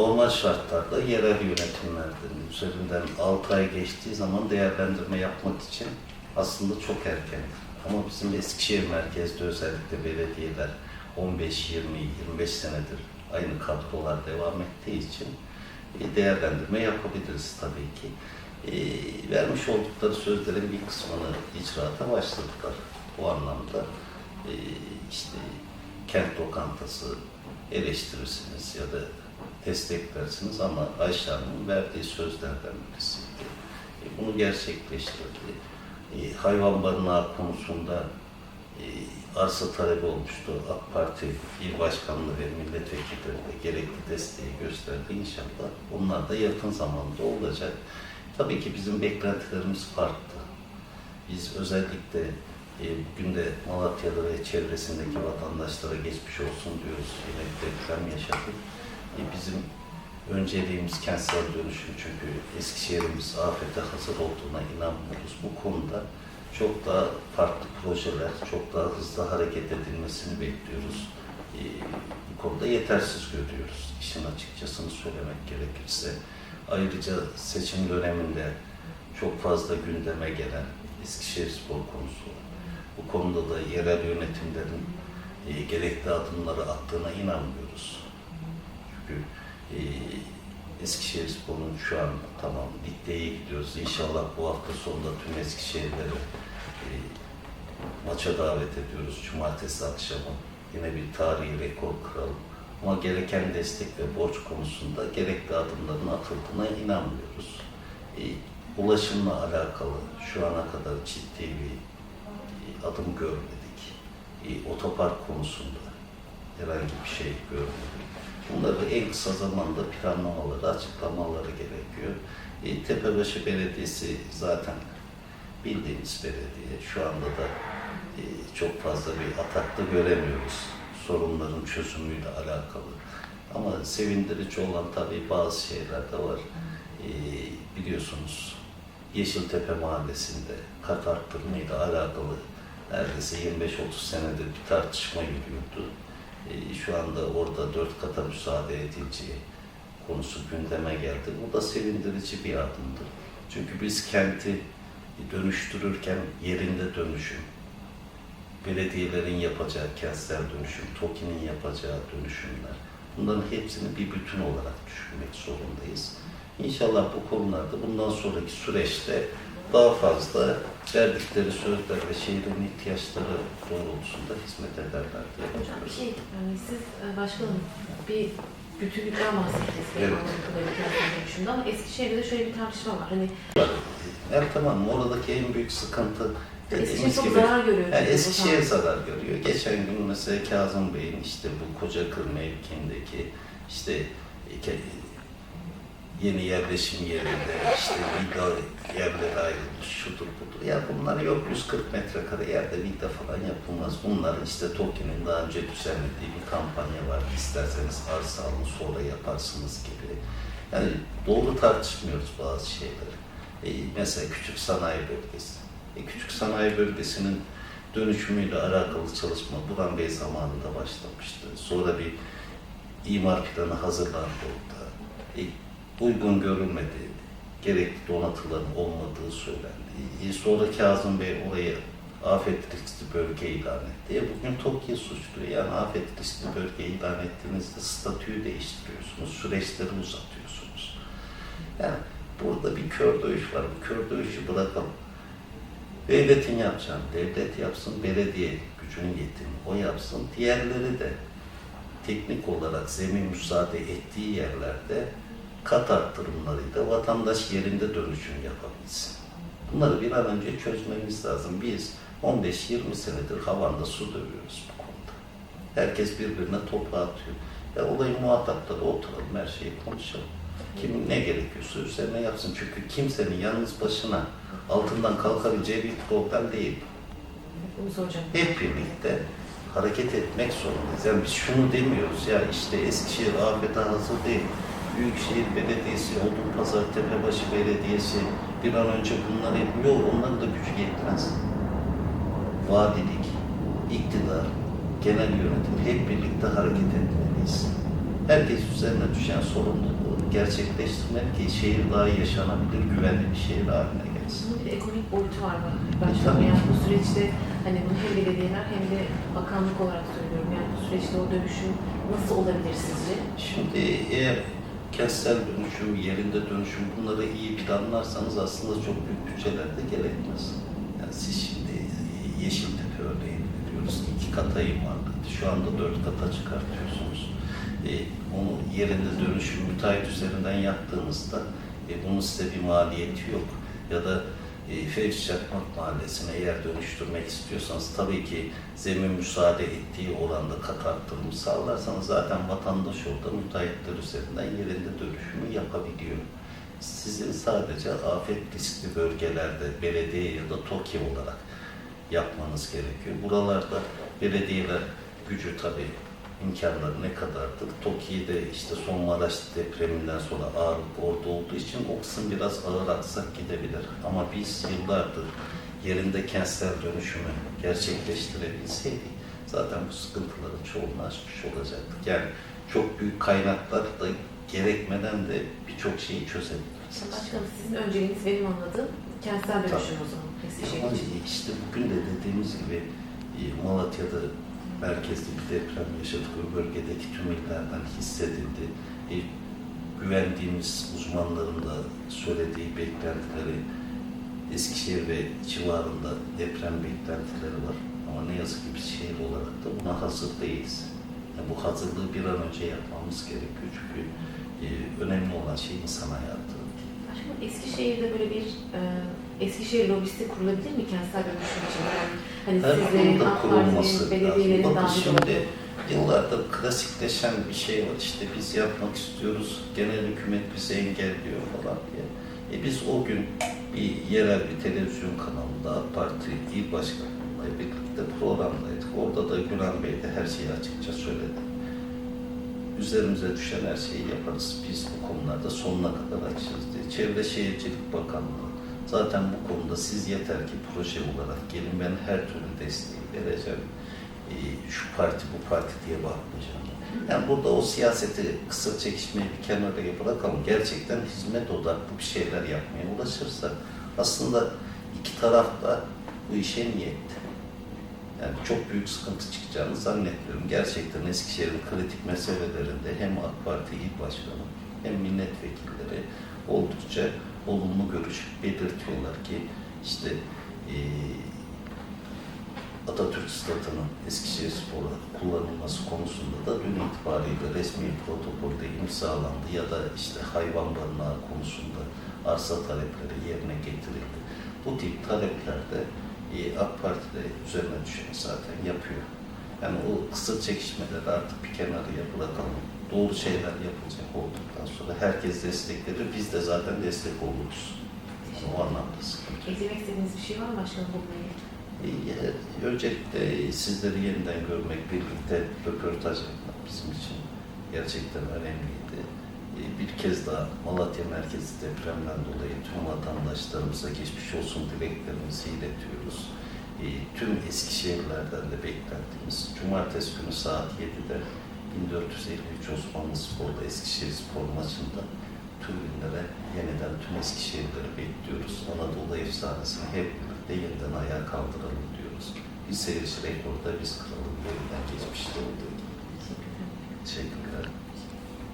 normal şartlarda yerel yönetimlerden üzerinden 6 ay geçtiği zaman değerlendirme yapmak için aslında çok erken. Ama bizim Eskişehir merkezde özellikle belediyeler 15, 20, 25 senedir aynı kadrolar devam ettiği için bir değerlendirme yapabiliriz tabii ki. E, vermiş oldukları sözlerin bir kısmını icraata başladılar bu anlamda. E, işte kent lokantası eleştirirsiniz ya da desteklersiniz ama Ayşe Hanım'ın verdiği sözlerden birisiydi. E, bunu gerçekleştirdi. E, hayvan barınağı konusunda e, arsa talebi olmuştu. AK Parti il başkanlığı ve milletvekilleri de gerekli desteği gösterdi inşallah. Onlar da yakın zamanda olacak. Tabii ki bizim beklentilerimiz farklı. Biz özellikle e, bugün de Malatya'da ve çevresindeki vatandaşlara geçmiş olsun diyoruz. Yine deprem yaşadık. E, bizim önceliğimiz kentsel dönüşüm çünkü Eskişehir'imiz afete hazır olduğuna inanmıyoruz. Bu konuda çok daha farklı projeler, çok daha hızlı hareket edilmesini bekliyoruz. E, bu konuda yetersiz görüyoruz. İşin açıkçasını söylemek gerekirse. Ayrıca seçim döneminde çok fazla gündeme gelen Eskişehir Spor konusu. Bu konuda da yerel yönetimlerin e, gerekli adımları attığına inanmıyoruz. Çünkü e, Eskişehir Spor'un şu an tamam ligde iyi gidiyoruz. İnşallah bu hafta sonunda tüm Eskişehirleri e, maça davet ediyoruz. Cumartesi akşamı yine bir tarihi rekor kıralım. Ama gereken destek ve borç konusunda gerekli adımların atıldığına inanmıyoruz. E, ulaşımla alakalı şu ana kadar ciddi bir e, adım görmedik. E, otopark konusunda herhangi bir şey görmedik. Bunları en kısa zamanda planlamaları, açıklamaları gerekiyor. E, Tepebaşı Belediyesi zaten bildiğimiz belediye. Şu anda da e, çok fazla bir atakta göremiyoruz sorunların çözümüyle alakalı. Ama sevindirici olan tabii bazı şeyler de var. E, biliyorsunuz Yeşiltepe Mahallesi'nde kat arttırmayla alakalı neredeyse 25-30 senedir bir tartışma yürüyordu. E, şu anda orada dört kata müsaade edileceği konusu gündeme geldi. Bu da sevindirici bir adımdır. Çünkü biz kenti dönüştürürken yerinde dönüşüm, belediyelerin yapacağı kentsel dönüşüm, TOKİ'nin yapacağı dönüşümler, bunların hepsini bir bütün olarak düşünmek zorundayız. İnşallah bu konularda bundan sonraki süreçte daha fazla verdikleri sözler ve şehrin ihtiyaçları doğrultusunda hizmet ederler diye Hocam bir şey, yani siz e, başkanım bir bütünlükten bahsettiniz Evet. dönüşümde ama Eskişehir'de de şöyle bir tartışma var. Hani Evet tamam oradaki en büyük sıkıntı Eskişehir çok gibi zarar görüyor. yani Eskişehir zarar görüyor. Geçen gün mesela Kazım Bey'in işte bu Kocakır mevkiindeki işte yeni yerleşim yerinde işte villa yerleri ayrılmış şudur budur. Ya bunlar yok 140 metrekare yerde villa falan yapılmaz. Bunlar işte TOKİ'nin daha önce düzenlediği bir kampanya var. İsterseniz arsa alın sonra yaparsınız gibi. Yani doğru tartışmıyoruz bazı şeyleri. E, mesela küçük sanayi bölgesi. E, küçük sanayi bölgesinin dönüşümüyle alakalı çalışma Burhan Bey zamanında başlamıştı. Sonra bir imar planı hazırlandı orada. E, uygun görülmedi. Gerekli donatıların olmadığı söylendi. Sonra Kazım Bey orayı afet riskli bölge ilan etti. E, bugün TOKİ suçluyor. Yani afet riskli bölge ilan ettiğinizde statüyü değiştiriyorsunuz, süreçleri uzatıyorsunuz. Yani burada bir kör dövüş var. Bu kör dövüşü bırakalım. Devletin yapacağını devlet yapsın, belediye gücünün yettiğini o yapsın. Diğerleri de teknik olarak zemin müsaade ettiği yerlerde kat arttırımlarıyla vatandaş yerinde dönüşüm yapabilsin. Bunları bir an önce çözmemiz lazım. Biz 15-20 senedir havanda su dövüyoruz bu konuda. Herkes birbirine toprağı atıyor. Ya olayın muhatapları oturalım, her şeyi konuşalım. Kimin ne gerekiyorsa üzerine yapsın. Çünkü kimsenin yalnız başına altından kalkabileceği bir problem değil. Hep birlikte hareket etmek zorundayız. Yani biz şunu demiyoruz ya işte Eskişehir afete hazır değil. Büyükşehir Belediyesi, Odunpazarı Tepebaşı Belediyesi bir an önce bunları yapıyor. Onların da gücü yetmez. Valilik, iktidar, genel yönetim hep birlikte hareket etmeliyiz. Herkes üzerine düşen sorumluluğu gerçekleştirmek ki şehir daha yaşanabilir, güvenli bir şehir haline gelsin. Bunun bir ekonomik boyutu var mı? yani ki. bu süreçte hani bunu hem belediyeler hem de bakanlık olarak söylüyorum. Yani bu süreçte o dönüşüm nasıl olabilir sizce? Şimdi eğer kentsel dönüşüm, yerinde dönüşüm bunları iyi planlarsanız aslında çok büyük bütçeler de gerekmez. Yani siz şimdi Yeşiltepe örneğini veriyoruz. iki kata imarladı. Şu anda dört kata çıkartıyorsunuz. E, onu yerinde dönüşüm müteahhit üzerinden yaptığınızda e, bunun size bir maliyeti yok. Ya da Fevzi Çakmak Mahallesi'ne eğer dönüştürmek istiyorsanız tabii ki zemin müsaade ettiği oranda kat arttırımı sağlarsanız zaten vatandaş orada müteahhitler üzerinden yerinde dönüşümü yapabiliyor. Sizin sadece afet riskli bölgelerde belediye ya da TOKİ olarak yapmanız gerekiyor. Buralarda belediyeler gücü tabii imkanları ne kadardır? TOKİ'de işte son Maraş depreminden sonra ağırlık orada olduğu için o kısım biraz ağır aksak gidebilir. Ama biz yıllardır yerinde kentsel dönüşümü gerçekleştirebilseydik zaten bu sıkıntıların çoğunu aşmış olacaktık. Yani çok büyük kaynaklar da gerekmeden de birçok şeyi çözebiliriz. Başkanım sizin önceliğiniz benim anladığım kentsel dönüşüm o zaman için. işte bugün de dediğimiz gibi e, Malatya'da merkezli bir deprem yaşadık. O bölgedeki tüm illerden hissedildi. E, güvendiğimiz uzmanların da söylediği beklentileri Eskişehir ve civarında deprem beklentileri var. Ama ne yazık ki biz şehir olarak da buna hazır değiliz. Yani bu hazırlığı bir an önce yapmamız gerekiyor. Çünkü e, önemli olan şey insan hayatı. Başkanım Eskişehir'de böyle bir e, Eskişehir lobisi kurulabilir mi kentsel dönüşüm için? Yani hani Her sizlerin, konuda AK kurulması Parti'nin, lazım. belediyelerin dahil şimdi yıllardır klasikleşen bir şey var işte biz yapmak istiyoruz, genel hükümet bizi engelliyor falan diye. E biz o gün bir yerel bir televizyon kanalında AK Parti il başkanıyla birlikte programdaydık. Orada da Gülen Bey de her şeyi açıkça söyledi. Üzerimize düşen her şeyi yaparız. Biz bu konularda sonuna kadar açığız diye. Çevre Şehircilik Bakanlığı zaten bu konuda siz yeter ki proje olarak gelin ben her türlü desteği vereceğim. Ee, şu parti bu parti diye bakmayacağım. Yani burada o siyaseti kısır çekişmeyi bir kenara bırakalım. Gerçekten hizmet odaklı bir şeyler yapmaya ulaşırsa aslında iki taraf da bu işe niyetli. Yani çok büyük sıkıntı çıkacağını zannetmiyorum. Gerçekten Eskişehir'in kritik meselelerinde hem AK Parti il başkanı hem milletvekilleri oldukça olumlu görüş belirtiyorlar ki işte eee Atatürk statının Eskişehir Spor'a kullanılması konusunda da dün itibariyle resmi protokolde imzalandı ya da işte hayvan barınağı konusunda arsa talepleri yerine getirildi. Bu tip taleplerde e, AK Parti de üzerine düşeni zaten yapıyor. Yani o kısır çekişmeleri artık bir kenarıya bırakalım. Doğru şeyler yapılacak olduktan sonra herkes destekleri, biz de zaten destek oluruz. Yani o anlamda sıkıntı. Eklemek istediğiniz bir şey var mı başkanım ilgili? E, Öncelikle sizleri yeniden görmek, birlikte röportaj yapmak bizim için gerçekten önemliydi. E, Bir kez daha Malatya merkezi depremden dolayı tüm vatandaşlarımıza geçmiş olsun dileklerimizi iletiyoruz. E, Tüm Eskişehirlerden de beklentimiz Cumartesi günü saat 7'de 1453 Osmanlı Spor'da Eskişehir Spor maçında tribünlere yeniden tüm Eskişehirleri bekliyoruz. Anadolu efsanesini hep birlikte yeniden ayağa kaldıralım diyoruz. Bir seyirci rekoru da biz kıralım yeniden geçmişte olduğu gibi. Teşekkür ederim. Teşekkürler.